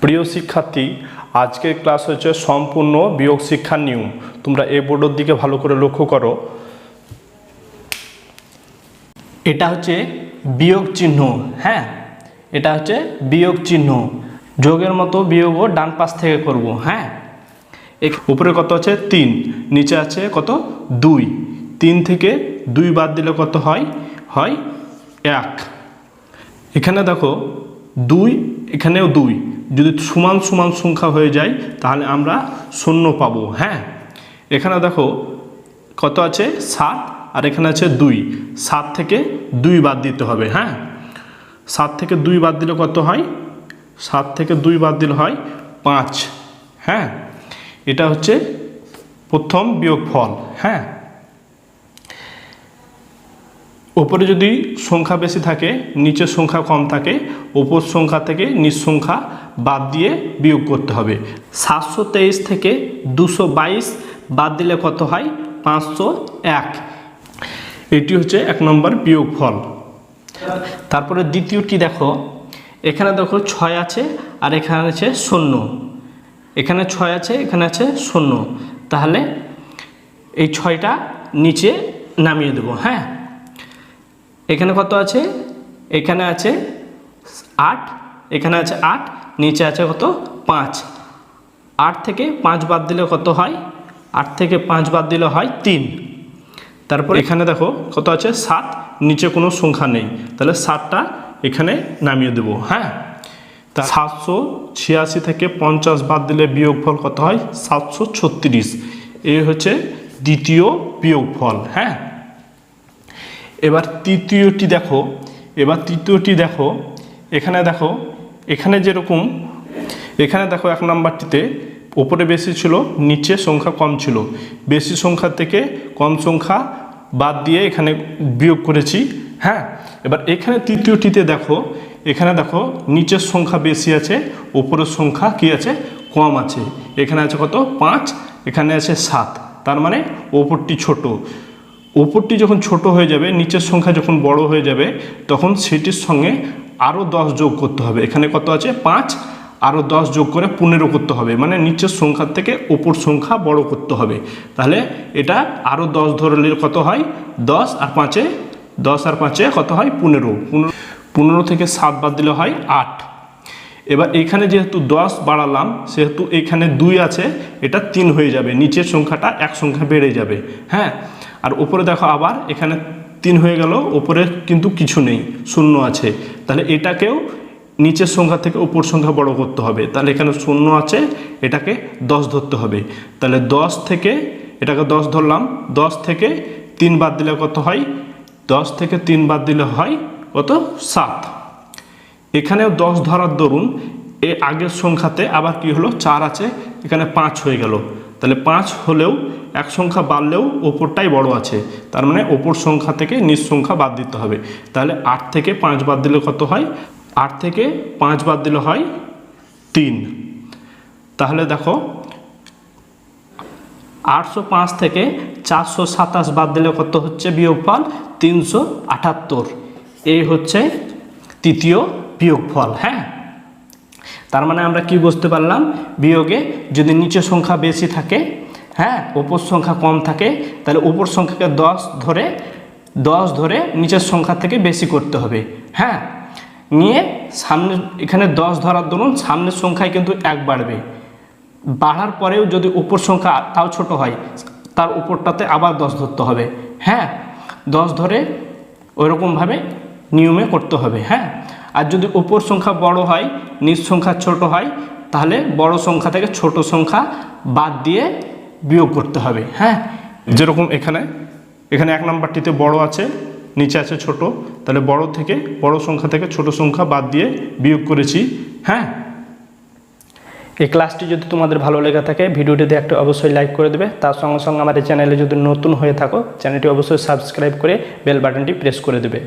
প্রিয় শিক্ষার্থী, আজকের ক্লাস হচ্ছে সম্পূর্ণ বিয়োগ শিক্ষার নিয়ম। তোমরা এ বোর্ডের দিকে ভালো করে লক্ষ্য করো। এটা হচ্ছে বিয়োগ চিহ্ন হ্যাঁ? এটা হচ্ছে বিয়োগ চিহ্ন। যোগের মতো বিয়োগও ডান পাশ থেকে করব হ্যাঁ? উপরে কত আছে? তিন। নিচে আছে কত? দুই। তিন থেকে দুই বাদ দিলে কত হয়? হয় এক। এখানে দেখো, দুই, এখানেও দুই। যদি সমান সমান সংখ্যা হয়ে যায়, তাহলে আমরা শূন্য পাবো হ্যাঁ? এখানে দেখো কত আছে? সাত, আর এখানে আছে দুই। সাত থেকে দুই বাদ দিতে হবে হ্যাঁ? সাত থেকে দুই বাদ দিলে কত হয়? সাত থেকে দুই বাদ দিলে হয় পাঁচ হ্যাঁ? এটা হচ্ছে প্রথম বিয়োগ ফল হ্যাঁ? ওপরে যদি সংখ্যা বেশি থাকে, নিচের সংখ্যা কম থাকে ওপর সংখ্যা থেকে নিচ সংখ্যা বাদ দিয়ে বিয়োগ করতে হবে। সাতশো তেইশ থেকে দুশো বাইশ বাদ দিলে কত হয়? পাঁচশো এক। এটি হচ্ছে এক নম্বর বিয়োগ ফল তারপরে দ্বিতীয়টি দেখো। এখানে দেখো ছয় আছে আর এখানে আছে শূন্য। এখানে ছয় আছে, এখানে আছে শূন্য। তাহলে এই ছয়টা নিচে নামিয়ে দেবো হ্যাঁ? এখানে কত আছে? এখানে আছে আট, এখানে আছে আট, নিচে আছে কত? পাঁচ। আট থেকে পাঁচ বাদ দিলে কত হয়? আট থেকে পাঁচ বাদ দিলে হয় তিন। তারপর এখানে দেখো কত আছে? সাত, নিচে কোনো সংখ্যা নেই। তাহলে সাতটা এখানে নামিয়ে দেবো হ্যাঁ? তা সাতশো ছিয়াশি থেকে পঞ্চাশ বাদ দিলে বিয়োগফল কত হয়? সাতশো ছত্রিশ। এই হচ্ছে দ্বিতীয় বিয়োগফল হ্যাঁ? এবার তৃতীয়টি দেখো, এবার তৃতীয়টি দেখো, এখানে দেখো, এখানে যেরকম, এখানে দেখো এক নাম্বারটিতে ওপরে বেশি ছিল, নিচে সংখ্যা কম ছিল। বেশি সংখ্যা থেকে কম সংখ্যা বাদ দিয়ে এখানে বিয়োগ করেছি হ্যাঁ? এবার এখানে তৃতীয়টিতে দেখো, এখানে দেখো, নিচের সংখ্যা বেশি আছে ওপরের সংখ্যা কি আছে? কম আছে। এখানে আছে কত? পাঁচ, এখানে আছে সাত। তার মানে ওপরটি ছোট। ওপরটি যখন ছোট হয়ে যাবে, নিচের সংখ্যা যখন বড় হয়ে যাবে, তখন সেটির সঙ্গে আরও দশ যোগ করতে হবে। এখানে কত আছে? পাঁচ। আরও দশ যোগ করে পনেরো করতে হবে। মানে নিচের সংখ্যার থেকে ওপর সংখ্যা বড় করতে হবে। তাহলে এটা আরও দশ ধরলে কত হয়? দশ আর পাঁচে, দশ আর পাঁচে কত হয়? পনেরো। পনেরো পনেরো থেকে সাত বাদ দিলে হয় আট। এবার এখানে যেহেতু দশ বাড়ালাম, সেহেতু এখানে দুই আছে, এটা তিন হয়ে যাবে। নিচের সংখ্যাটা এক সংখ্যা বেড়ে যাবে। হ্যাঁ? আর উপরে দেখো আবার, এখানে তিন হয়ে গেল, উপরে কিন্তু কিছু নেই, শূন্য আছে। তাহলে এটাকেও নিচের সংখ্যা থেকে উপর সংখ্যা বড় করতে হবে। তাহলে এখানে শূন্য আছে, এটাকে দশ ধরতে হবে। তাহলে দশ থেকে, এটাকে দশ ধরলাম, দশ থেকে তিন বাদ দিলে কত হয়? দশ থেকে তিন বাদ দিলে হয় কত? সাত। এখানেও দশ ধরার দরুন, এ আগের সংখ্যাতে আবার কি হলো? চার আছে, এখানে পাঁচ হয়ে গেল। তাহলে পাঁচ হলেও এক সংখ্যা বাড়লেও ওপরটাই বড় আছে। তার মানে ওপর সংখ্যা থেকে নিজ সংখ্যা বাদ দিতে হবে। তাহলে আট থেকে পাঁচ বাদ দিলে কত হয়? আট থেকে পাঁচ বাদ দিলে হয় তিন। তাহলে দেখো, আটশো পাঁচ থেকে চারশো সাতাশ বাদ দিলে কত হচ্ছে বিয়োগফল? তিনশো আটাত্তর। এই হচ্ছে তৃতীয় বিয়োগফল হ্যাঁ? তার মানে আমরা কি বুঝতে পারলাম? বিয়োগে যদি নিচের সংখ্যা বেশি থাকে হ্যাঁ ওপর সংখ্যা কম থাকে, তাহলে ওপর সংখ্যাকে দশ ধরে দশ ধরে নিচের সংখ্যা থেকে বেশি করতে হবে। হ্যাঁ নিয়ে সামনে, এখানে দশ ধরার দরুন সামনের সংখ্যায় কিন্তু এক বাড়বে। বাড়ার পরেও যদি উপর সংখ্যা তাও ছোট হয়, তার উপরটাতে আবার দশ ধরতে হবে। হ্যাঁ দশ ধরে ওইরকমভাবে নিয়মে করতে হবে। হ্যাঁ আর যদি উপর সংখ্যা বড় হয়, নিচ সংখ্যা ছোট হয়, তাহলে বড় সংখ্যা থেকে ছোট সংখ্যা বাদ দিয়ে বিয়োগ করতে হবে হ্যাঁ? যেরকম এখানে এখানে এক নাম্বারটিতে বড় আছে নিচে আছে ছোট তাহলে বড় থেকে বড় সংখ্যা থেকে ছোট সংখ্যা বাদ দিয়ে বিয়োগ করেছি হ্যাঁ? এই ক্লাসটি যদি তোমাদের ভালো লেগে থাকে ভিডিওটিতে একটা অবশ্যই লাইক করে দেবে তার সঙ্গে সঙ্গে আমাদের চ্যানেলে যদি নতুন হয়ে থাকো চ্যানেলটি অবশ্যই সাবস্ক্রাইব করে বেল বাটনটি প্রেস করে দেবে।